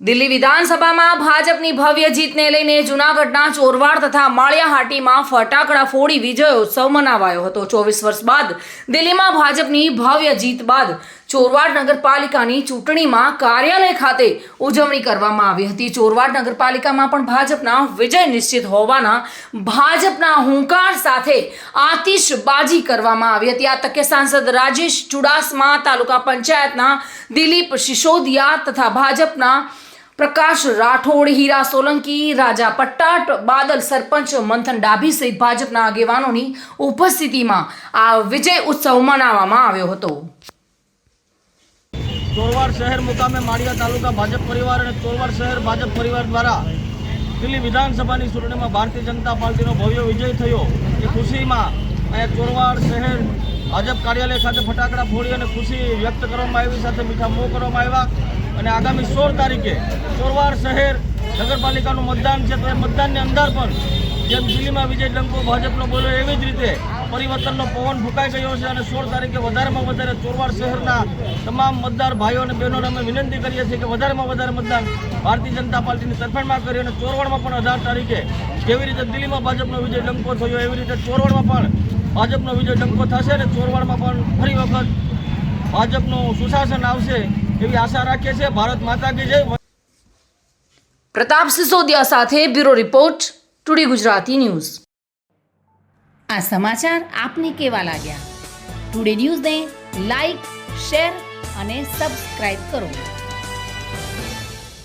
દિલ્હી વિધાનસભામાં ભાજપની ભવ્ય જીતને લઈને જૂનાગઢના ચોરવાડ તથા માળિયાહાટીમાં ફટાકડા ફોડી વિજયોત્સવ મનાવાયો હતો. ચોવીસ વર્ષ બાદ દિલ્હીમાં ભાજપની ભવ્ય જીત બાદ ચોરવાડ નગરપાલિકાની ચૂંટણીમાં કાર્યાલય ખાતે ઉજવણી કરવામાં આવી હતી. ચોરવાડ નગરપાલિકામાં પણ ભાજપના વિજય નિશ્ચિત હોવાના ભાજપના હુંકાર સાથે આતિશબાજી કરવામાં આવી હતી. આ તકે સાંસદ રાજેશ ચુડાસમા તાલુકા પંચાયતના દિલીપ સિસોદિયા તથા ભાજપના પ્રકાશ રાઠોડ, હીરા સોલંકી, રાજા પટ્ટાટ, બાદલ સરપંચ મંથન ડાભી સહિત ભાજપના આગેવાનોની ઉપસ્થિતિમાં આ વિજય ઉત્સવ મનાવવામાં આવ્યો હતો. ચોરવાડ શહેર મુકામે માળિયા તાલુકા ભાજપ પરિવાર અને ચોરવાડ શહેર ભાજપ પરિવાર દ્વારા દિલ્હી વિધાનસભાની ચૂંટણીમાં ભારતીય જનતા પાર્ટીનો ભવ્ય વિજય થયો. એ ખુશીમાં અહીંયા ચોરવાડ શહેર ભાજપ કાર્યાલય ખાતે ફટાકડા ફોડી અને ખુશી વ્યક્ત કરવામાં આવી, સાથે મીઠા મોં કરવામાં આવ્યા. અને આગામી સોળ તારીખે ચોરવાડ શહેર નગરપાલિકાનું મતદાન છે, તો એ મતદાનની અંદર પણ જેમ દિલ્હીમાં વિજય ડંકો ભાજપનો બોલ્યો, એવી જ રીતે પરિવર્તનનો પવન ફૂંકાઈ ગયો છે અને સોળ તારીખે વધારેમાં વધારે ચોરવાડ શહેરના તમામ મતદાર ભાઈઓ અને બહેનોને અમે વિનંતી કરીએ છીએ કે વધારેમાં વધારે મતદાન ભારતીય જનતા પાર્ટીની તરફેણમાં કરી અને ચોરવાડમાં પણ અઢાર તારીખે જેવી રીતે દિલ્હીમાં ભાજપનો વિજય ડંકો થયો, એવી રીતે ચોરવાડમાં પણ ભાજપનો વિજય ડંકો થશે અને ચોરવાડમાં પણ ફરી વખત ભાજપનું સુશાસન આવશે એવી આશા રાખીએ છીએ. ભારત માતા કી જય. પ્રતાપ સિસોદિયા સાથે bureau report today Gujarati news. આ સમાચાર આપને કેવા લાગ્યા? ટુડે ન્યૂઝને લાઈક શેર અને સબસ્ક્રાઇબ કરો.